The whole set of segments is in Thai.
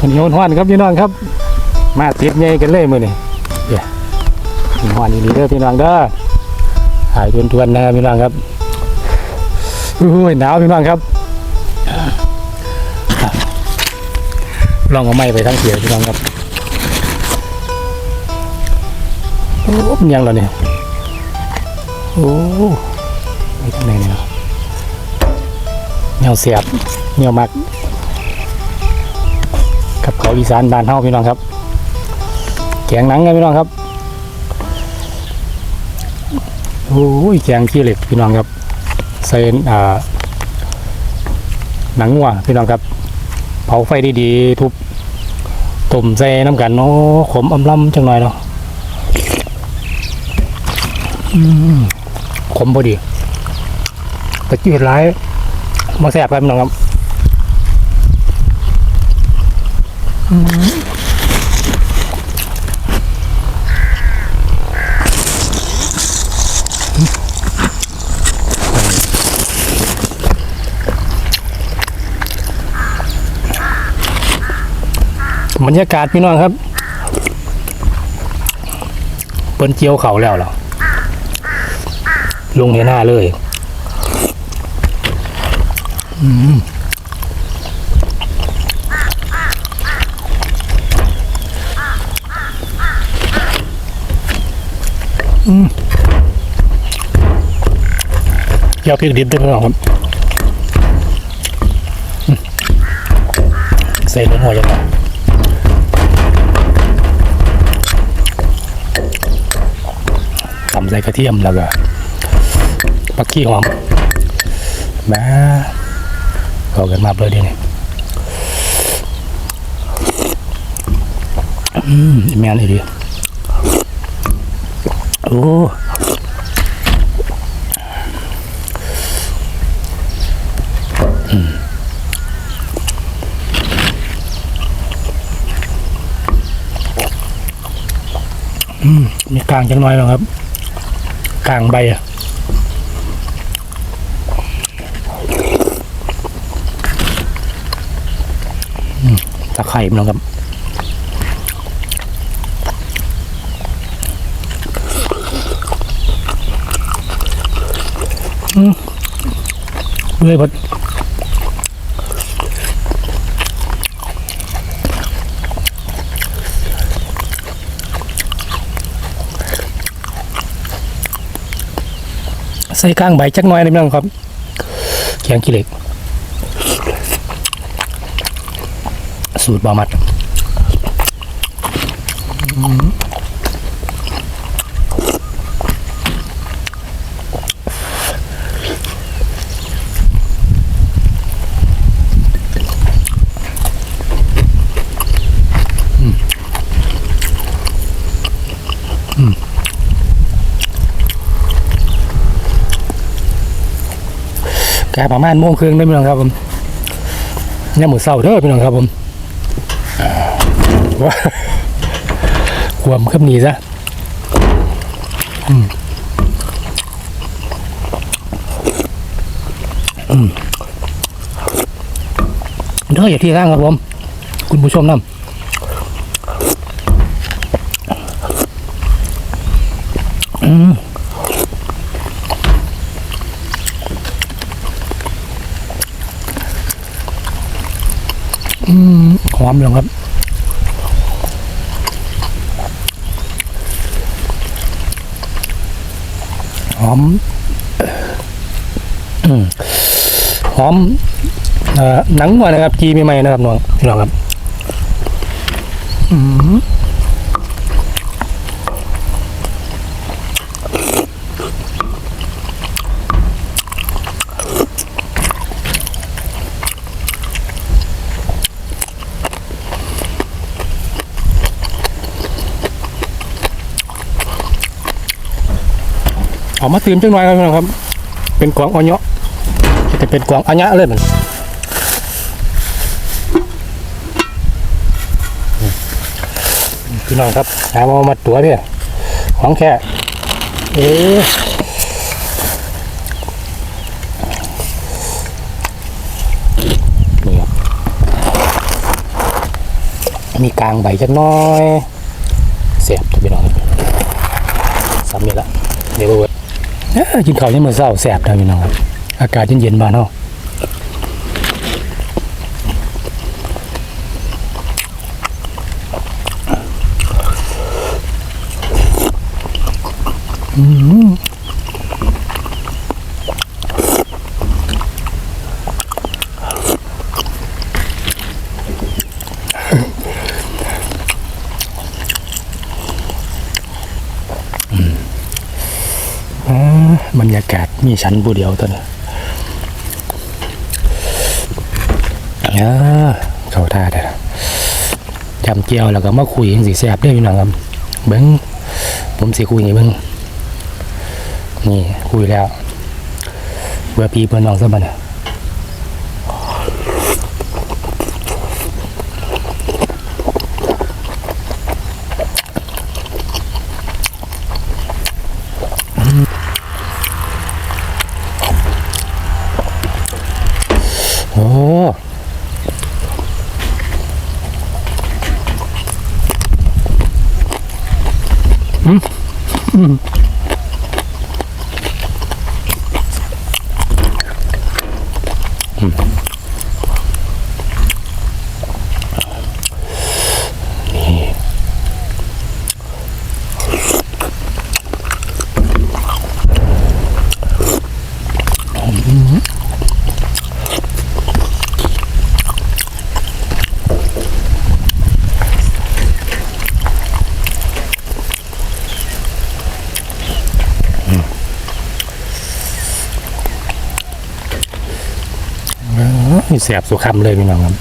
ข้าวเหนียวห้อนครับพี่น้องครับ มาติดใหญ่กันเลยมือนี้เดี๋ยวห้อนอีนี้เด้อพี่น้องเด้อหายทวนๆนะครับพี่น้องครับอุ้ยหนาวพี่น้องครับลองเอาไม้ไปทั้งเสียพี่น้องครับโอ้มันยังเหรอเนี่ยโอ้ไปทางไหนเนี่ยเหนียวเสียบเหนียวมัก กับเขาอีสานบานเฮาพี่น้องครับแกงหนังกันพี่น้องครับโอ้ยแกงขี้เหล็กพี่น้องครับใส่อ่าหนังวัวพี่น้องครับเผาไฟดีๆทุบต้มใส่น้ำกันเนาะขมอำลำจังหน่อยเนาะขมพอดีแต่จืดร้ายมาแสบกันพี่น้องครับ บรรยากาศพี่น้องครับเปิ้นเจียวเขาแล้วเหรอลงเห็นหน้าเลย อืม เจียวพริกดิบด้วยพี่น้องครับใส่ลงหัวยังไงตำใส่กระเทียมแล้วก็ปักขี้หอมม่เข้ากันมาเลยดิเนี่อืมแม่นอีดี โอ้อืมมีกลางจังหน่อยแล้วครับ กลางใบอะตะไคร่มันนะครับ เลยพอดใส่กลางใบจักน้อยนะพี่น้องครับแกงขี้เหล็ก สูตรบามัดอื มแกประมาณโมงครึ่งได้พี่น้องครับผมเนี่ยหมูเศร้าเด้อพี่น้องครับผมอ่าว่าความขึ้นนี้ซะอืมเด้ออย่าที่ข้างครับผม คุณผู้ชมนำ หอมเลยครับ หอมหอมหนังวัวนะครับจีใหม่ๆนะครับน้องพี่น้องครับ อืม มาตื่มจังหน่อยครับพี่น้องครับ เป็นกวางอ่อนเนาะจะเป็นกวางอัญญะเลยมันพี่น้องครับหามามาตัวเนี่ยของแค่เอ๊มีกลางใบจักน้อยเสียบตัวพี่น้องสามนี่ละเดี๋ยวเว้ยเอ้อ กินข้าวยังมือเศร้าแสบนะพี่น้องอากาศเย็นๆบ้าเนาะอืม รยากาศมีชั้นผู้เดียวตัวนี้อ่าเขาท่าได้จำเจียวแล้วก็มาคุยยังสีแสบได้อยู่หนังครับเบิ้งผมสีคุยไงเบิ้งนี่คุยแล้วเพื่อพี่เพื่อนน้องซะบ้านะโอ้ นี่ นี่แสบสุขำเลยพี่น้องครับ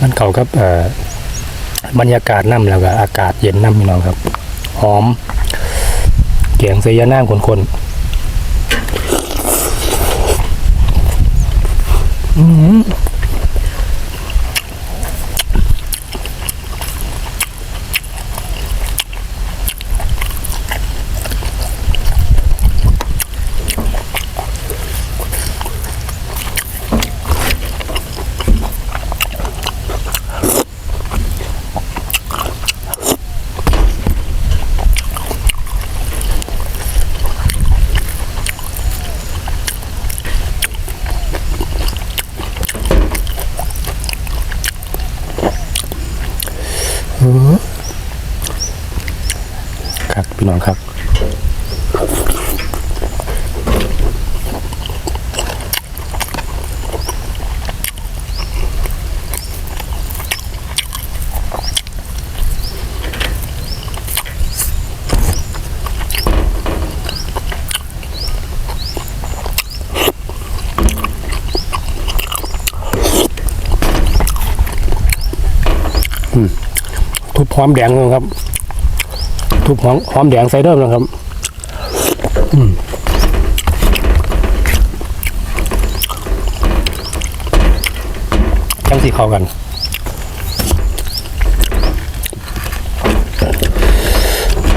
มันเข่ากับบรรยากาศน้ำแล้วก็อากาศเย็นน้ำพี่น้องครับ หอมเกียงเสียย่างคนๆอืมหือครับพี่น้องครับ ทุบหอมแดงเลยครับ ทุบหอมหอมแดงใส่เดิมนะครับ จังสีเข้ากัน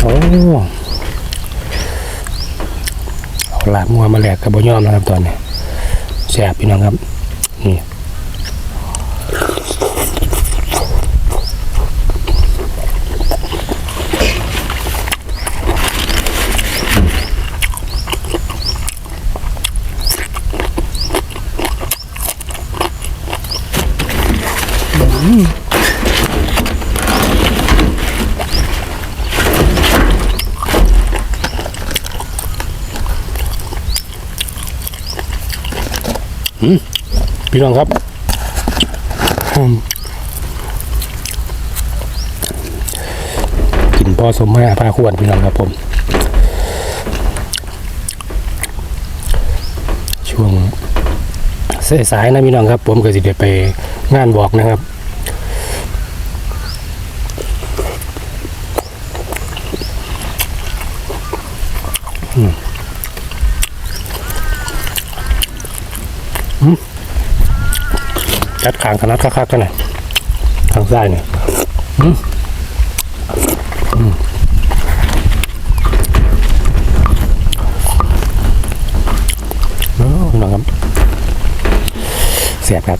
โอ้เอาลาบมัวมาแหลกกับบยอมนะครับตอนนี้แสบพี่น้องครับ นี่ พี่น้องครับกินพอสมมาพาควรพี่น้องครับผม ช่วงสายๆนะพี่น้องครับ ผมก็สิเดไปงานบอกนะครับ กัดขางขนาดคักๆกันหน่อยทางซ้ายเนี่ยน้องครับเสียบครับ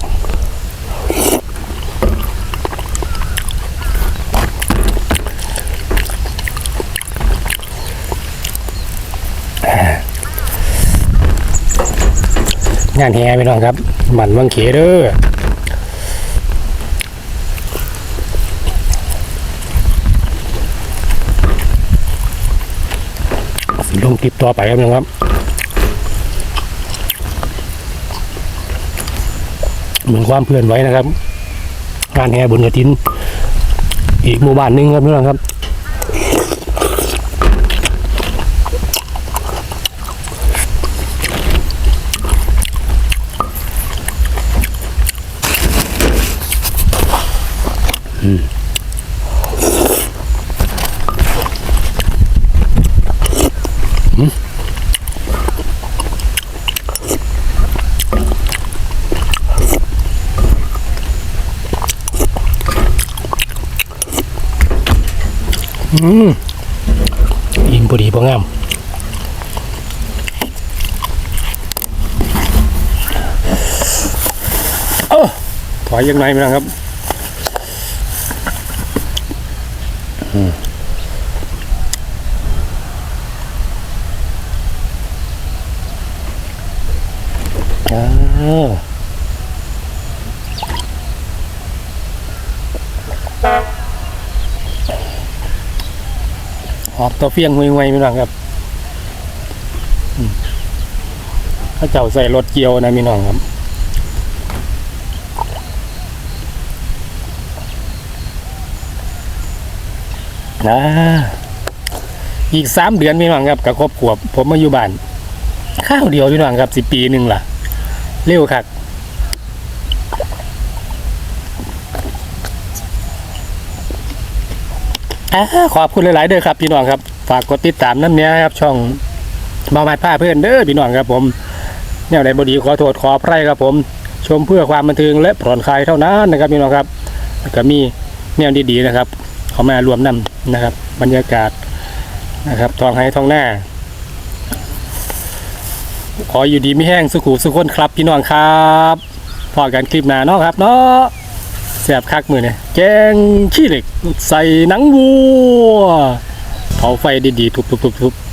งานแห่ไปน้องครับมันวังเขเด้อ ลงคลิปต่อไปครับพี่น้องครับเหมือนความเพื่อนไว้นะครับงานแห่บนกระถิน อีกหมู่บ้านหนึงครับพี่น้องครับอิ่ม อิ่มพอดีพองามเออถอยยังไงไหมนะครับอืมอ้า หอบตัวเฟียงห่วยๆไหมน้องครับอืมเขาเจ้าใส่รถเกียวนะพี่น้องครับนะอีกสามเดือนพี่น้องครับกับครอบครัวผมมาอยู่บ้านข้าวเดียวพี่น้องครับสิปีหนึ่งล่ะ เร็วคักอ่า ขอบคุณหลายๆเด้อครับพี่น้องครับ ฝากกดติดตามน้ำเนี้ยครับช่องบาวัดผ้าเพื่อนเด้อพี่น้องครับผมแนวไหนบดีขอโทษขออภัยครับผม ชมเพื่อความบันเทิงและผ่อนคลายเท่านั้นนะครับพี่น้องครับก็มีแนวดีๆนะครับเขามารวมนำนะครับ บรรยากาศนะครับทองให้ทองหน้า ขออยู่ดีไม่แห้งสุขุสุขคนครับพี่น้องครับพอกันคลิปหน้าเนาะครับเนาะ แสบคักมือเนี่ยแกงขี้เหล็ก ใส่หนังวัวเผาไฟดีๆทุบๆๆๆ